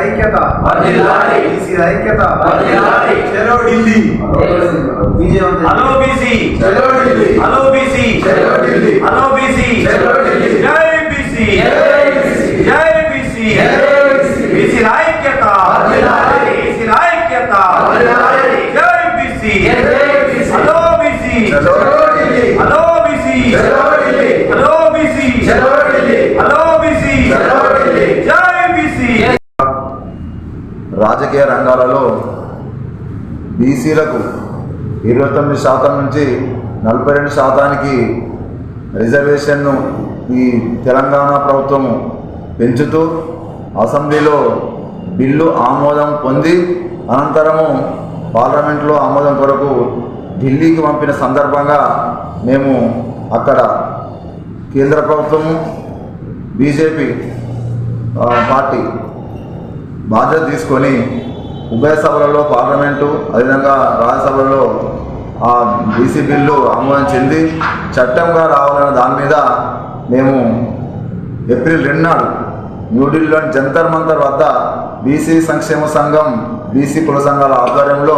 ఐక్యత. బీసీ ఐక్యత. చలో ఢిల్లీ. విజయవంతం. Hello BC. చలో ఢిల్లీ. Hello BC. చలో ఢిల్లీ. Hello BC. చలో ఢిల్లీ. జై బీసీ. జై బీసీ. జై బీసీ. జై బీసీ. బీసీ ఐక్యత. బీసీ ఐక్యత. రాజకీయ రంగాలలో బీసీలకు ఇరవై తొమ్మిది శాతం నుంచి నలభై రెండు శాతానికి రిజర్వేషన్ను ఈ తెలంగాణ ప్రభుత్వం పెంచుతూ అసెంబ్లీలో బిల్లు ఆమోదం పొంది అనంతరము పార్లమెంట్లో ఆమోదం కొరకు ఢిల్లీకి పంపిన సందర్భంగా మేము అక్కడ కేంద్ర ప్రభుత్వము బీజేపీ పార్టీ బాధ్యత తీసుకొని ఉభయ సభలలో పార్లమెంటు అదేవిధంగా రాజ్యసభలో ఆ బీసీ బిల్లు ఆమోదం చెంది చట్టంగా రావాలన్న దాని మీద మేము ఏప్రిల్ రెండు నాడు న్యూఢిల్లీలోని జంతర్ మంతర్ వద్ద బీసీ సంక్షేమ సంఘం బీసీ కుల సంఘాల ఆధ్వర్యంలో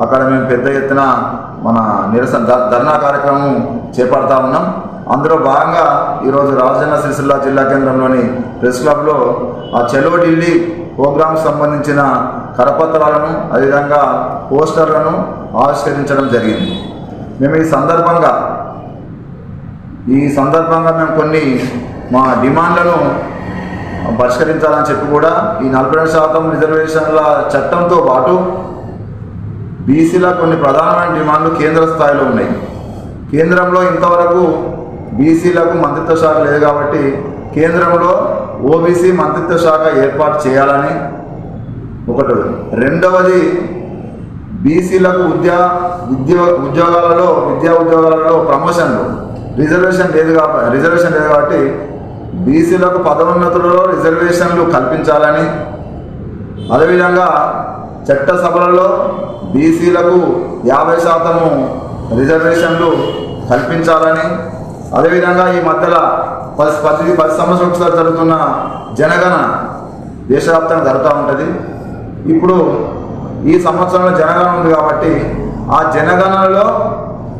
అక్కడ మేము పెద్ద ఎత్తున మన నిరసన ధర్నా కార్యక్రమం చేపడతా ఉన్నాం. అందులో భాగంగా ఈరోజు రాజన్న సిరిసిల్ల జిల్లా కేంద్రంలోని ప్రెస్ క్లబ్లో ఆ చెలో ఢిల్లీ ప్రోగ్రామ్ సంబంధించిన కరపత్రాలను అదేవిధంగా పోస్టర్లను ఆవిష్కరించడం జరిగింది. మేము ఈ సందర్భంగా ఈ సందర్భంగా మేము కొన్ని మా డిమాండ్లను పరిష్కరించాలని చెప్పి కూడా ఈ నలభై రెండు శాతం రిజర్వేషన్ల చట్టంతో పాటు బీసీల కొన్ని ప్రధానమైన డిమాండ్లు కేంద్ర స్థాయిలో ఉన్నాయి. కేంద్రంలో ఇంతవరకు బీసీలకు మంత్రిత్వ శాఖ లేదు కాబట్టి కేంద్రంలో ఓబీసీ మంత్రిత్వ శాఖ ఏర్పాటు చేయాలని ఒకటి. రెండవది బీసీలకు ఉద్యా ఉద్యోగ ఉద్యోగాలలో విద్యా ఉద్యోగాలలో ప్రమోషన్లు. రిజర్వేషన్ లేదు కాబట్టి రిజర్వేషన్ లేదు కాబట్టి బీసీలకు పదోన్నతులలో రిజర్వేషన్లు కల్పించాలని. అదేవిధంగా చట్టసభలలో బీసీలకు యాభై శాతము రిజర్వేషన్లు కల్పించాలని. అదేవిధంగా ఈ మధ్యలో పది పది పది సంవత్సరాలు ఒకసారి జరుగుతున్న జనగణన దేశవ్యాప్తంగా జరుగుతూ ఉంటుంది. ఇప్పుడు ఈ సంవత్సరంలో జనగణన ఉంది కాబట్టి ఆ జనగణనలో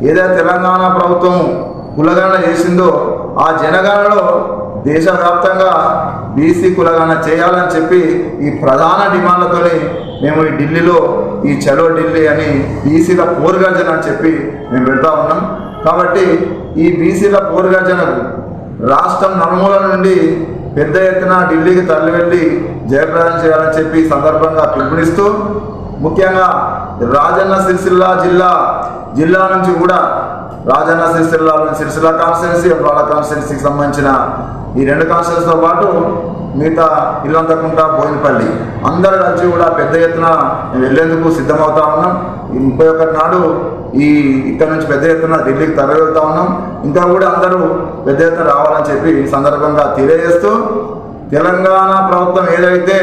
ఏదైతే తెలంగాణ ప్రభుత్వం కులగణన చేసిందో ఆ జనగణనలో దేశవ్యాప్తంగా బీసీ కులగణన చేయాలని చెప్పి ఈ ప్రధాన డిమాండ్లతోనే మేము ఈ ఢిల్లీలో ఈ చలో ఢిల్లీ అని బీసీల పోరుగర్జన అని చెప్పి మేము పెడతా ఉన్నాం. కాబట్టి ఈ బీసీల పోరుగర్జనకు రాష్ట్రం నలుమూల నుండి పెద్ద ఎత్తున ఢిల్లీకి తరలి వెళ్ళి జయప్రదం చేయాలని చెప్పి సందర్భంగా పిలుపునిస్తూ ముఖ్యంగా రాజన్న సిరిసిల్ల జిల్లా జిల్లా నుంచి కూడా రాజన్న సిరిసిల్ల సిరిసిల్ల కాన్స్టిట్యున్సీ అమరాల కాన్స్టిట్యున్సీకి సంబంధించిన ఈ రెండు కాన్స్టిట్యున్సీతో పాటు మిగతా ఇల్లంతకుంట బోయినపల్లి అందరు కలిసి కూడా పెద్ద ఎత్తున మేము వెళ్ళేందుకు సిద్ధమవుతా ఉన్నాం. ఈ ముప్పై ఒకటి నాడు ఈ ఇక్కడ నుంచి పెద్ద ఎత్తున ఢిల్లీకి తరలివెళ్తా ఉన్నాం. ఇంకా కూడా అందరూ పెద్ద ఎత్తున రావాలని చెప్పి ఈ సందర్భంగా తెలియజేస్తూ తెలంగాణ ప్రభుత్వం ఏదైతే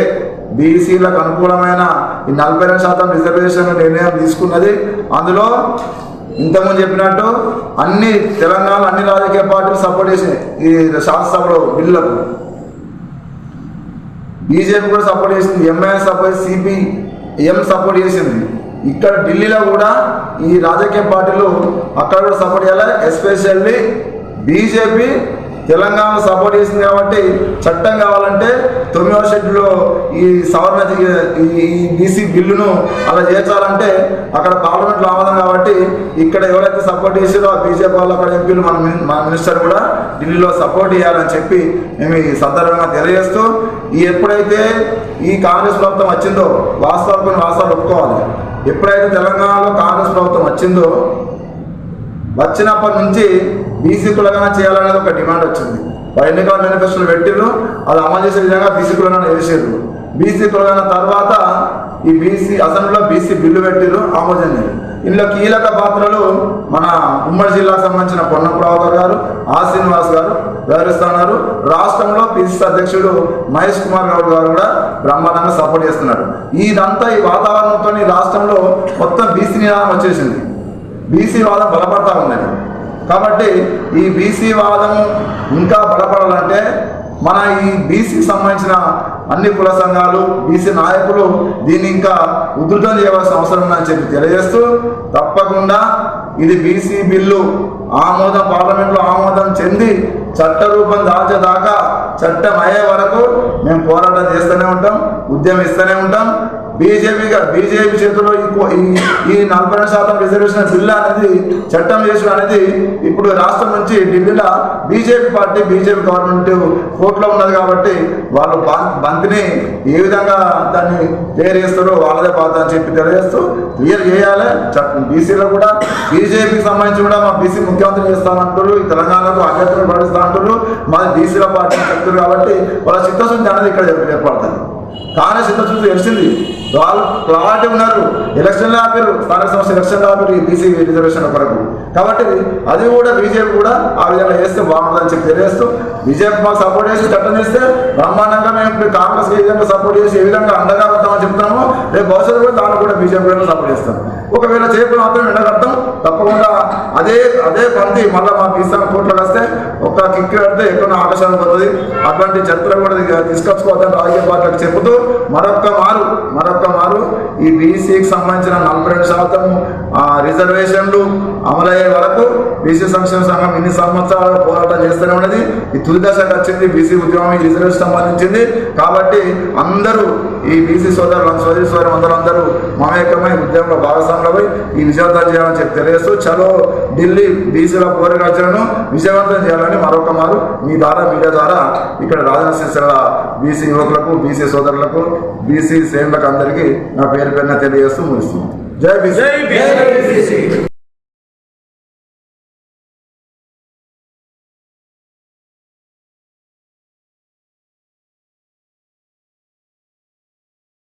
బీసీలకు అనుకూలమైన ఈ నలభై రెండు శాతం రిజర్వేషన్ నిర్ణయం తీసుకున్నది అందులో ఇంతకుముందు చెప్పినట్టు అన్ని తెలంగాణ అన్ని రాజకీయ పార్టీలు సపోర్ట్ చేసినాయి ఈ శాసనసభలో బిల్లులకు బీజేపీ కూడా సపోర్ట్ చేసింది ఎంఐఎం సపోర్ట్ సిపిఎం సపోర్ట్ చేసింది. ఇక్కడ ఢిల్లీలో కూడా ఈ రాజకీయ పార్టీలు అక్కడ కూడా సపోర్ట్ చేయాలి? ఎస్పెషల్లీ బీజేపీ తెలంగాణ సపోర్ట్ చేసింది కాబట్టి చట్టం కావాలంటే తొమ్మిదవ షెడ్యూల్లో ఈ సవరణ ఈ బీసీ బిల్లును అలా చేర్చాలంటే అక్కడ పార్లమెంట్లో ఆమోదం కాబట్టి ఇక్కడ ఎవరైతే సపోర్ట్ చేసారో ఆ బీజేపీ వాళ్ళు అక్కడ ఎంపీలు మన మిన్- మన మినిస్టర్ కూడా ఢిల్లీలో సపోర్ట్ చేయాలని చెప్పి మేము ఈ సందర్భంగా తెలియజేస్తూ ఈ ఎప్పుడైతే ఈ కాంగ్రెస్ ప్రభుత్వం వచ్చిందో వాస్తవాలు కొన్ని వాస్తవాలు ఒప్పుకోవాలి. ఎప్పుడైతే తెలంగాణలో కాంగ్రెస్ ప్రభుత్వం వచ్చిందో వచ్చినప్పటి నుంచి బీసీ కులగన చేయాలనేది ఒక డిమాండ్ వచ్చింది. వారు ఎన్నికల మేనిఫెస్టోలు పెట్టిర్రు అది అమలు చేసే విధంగా బీసీ కులగన చేసారు బీసీ కులగన తర్వాత ఈ బీసీ అసెంబ్లీలో బీసీ బిల్లు పెట్టిర్రు ఆమోదించారు ఇందులో కీలక పాత్రలు మన ఉమ్మడి జిల్లాకు సంబంధించిన పొన్నం ప్రభాకర్ గారు ఆ శ్రీనివాస్ గారు వ్యవహరిస్తున్నారు. రాష్ట్రంలో పిసిసి అధ్యక్షుడు మహేష్ కుమార్ గౌడ్ గారు కూడా బ్రహ్మాండంగా సపోర్ట్ చేస్తున్నారు. ఇదంతా ఈ వాతావరణంతో రాష్ట్రంలో మొత్తం బీసీ నినాదం వచ్చేసింది. బీసీ వాదం బలపడతా ఉన్నది. కాబట్టి ఈ బీసీ వాదం ఇంకా బలపడాలంటే మన ఈ బీసీకి సంబంధించిన అన్ని కుల సంఘాలు బీసీ నాయకులు దీన్ని ఇంకా ఉధృతం చేయవలసిన అవసరం ఉందని చెప్పి తెలియజేస్తూ తప్పకుండా ఇది బీసీ బిల్లు. ఆమోదం పార్లమెంట్లో ఆమోదం చెంది చట్ట రూపం దాచేదాకా చట్టం అయ్యే వరకు మేము పోరాటం చేస్తూనే ఉంటాం ఉద్యమిస్తూనే ఉంటాం. బీజేపీగా బీజేపీ చేతిలో ఈ నలభై శాతం రిజర్వేషన్ బిల్లు అనేది చట్టం చేసిన అనేది ఇప్పుడు రాష్ట్రం నుంచి ఢిల్లీలో బీజేపీ పార్టీ బీజేపీ గవర్నమెంట్ కోర్టులో ఉన్నది కాబట్టి వాళ్ళు బంతిని ఏ విధంగా దాన్ని క్లియర్ చేస్తారో వాళ్ళదే బాధ అని చెప్పి తెలియజేస్తూ క్లియర్ చేయాలి. చట్టం బీసీలో కూడా బీజేపీకి సంబంధించి కూడా మా బీసీ ముఖ్యమంత్రి చేస్తామంటారు ఈ తెలంగాణకు అభ్యర్థులు ప్రకటిస్తా అంటారు మాది బీసీల పార్టీ చెప్తారు కాబట్టి వాళ్ళ చిత్తశుద్ధి అనేది ఇక్కడ ఏర్పడుతుంది. కాంగ్రెస్ చిత్తశుద్ధి తెలిసింది. వాళ్ళు ఉన్నారు. ఎలక్షన్లు ఆపారు. స్థానిక సంస్థ ఎలక్షన్ ఆపారు. ఈ బీసీ రిజర్వేషన్ కొరకు. కాబట్టి అది కూడా బీజేపీ కూడా ఆ విధంగా చేస్తే బాగుంటుందని చెప్పి తెలియజేస్తూ బీజేపీ మాకు సపోర్ట్ చేసి చట్టం చేస్తే బ్రహ్మాండంగా మేము కాంగ్రెస్ ఏ విధంగా సపోర్ట్ చేసి ఏ విధంగా అండగా ఉంటామని చెప్తున్నామో రేపు భవిష్యత్తు కూడా తాను కూడా బీజేపీ కూడా సపోర్ట్ చేస్తాం. ఒకవేళ చేయకుండా మాత్రం ఎండగడతాం తప్పకుండా అదే అదే పంతి మళ్ళీ మా బీసీ కోట్లకు వస్తే ఒక కిక్ పెడితే ఎక్కడ ఆకర్షణ పడుతుంది అటువంటి చరిత్ర కూడా తీసుకొచ్చుకోవద్దని రాజకీయ పార్టీలకు చెబుతూ మరొక్క మారు మరొక మరొక్క మారు ఈ బీసీకి సంబంధించిన నలభై రెండు శాతం ఆ, రిజర్వేషన్లు అమలయ్యే వరకు బీసీ సంక్షేమ సంఘం ఇన్ని సంవత్సరాలు పోరాటం చేస్తూనే ఉన్నది. ఈ తుది దశకు వచ్చింది బీసీ ఉద్యమం ఈ రిజర్వేషన్ సంబంధించింది. కాబట్టి అందరూ ఈ బీసీ సోదరులు సోదరి సోదరు అందరూ మమేకమై ఉద్యమంలో భాగస్వాములపై ఈ విజయవంతం చేయాలని చెప్పి తెలియజేస్తూ చలో ఢిల్లీ బీసీల పోరాటాలను విజయవంతం చేయాలని మరొక మారు మీ ద్వారా మీడియా ద్వారా ఇక్కడ రాజన్న సిరిసిల్ల బీసీ యువకులకు బీసీ సోదరులకు బీసీ శ్రేణులకు అందరికీ నా పేరు పైన తెలియజేస్తూ ముగిస్తున్నాను జై బీసీ.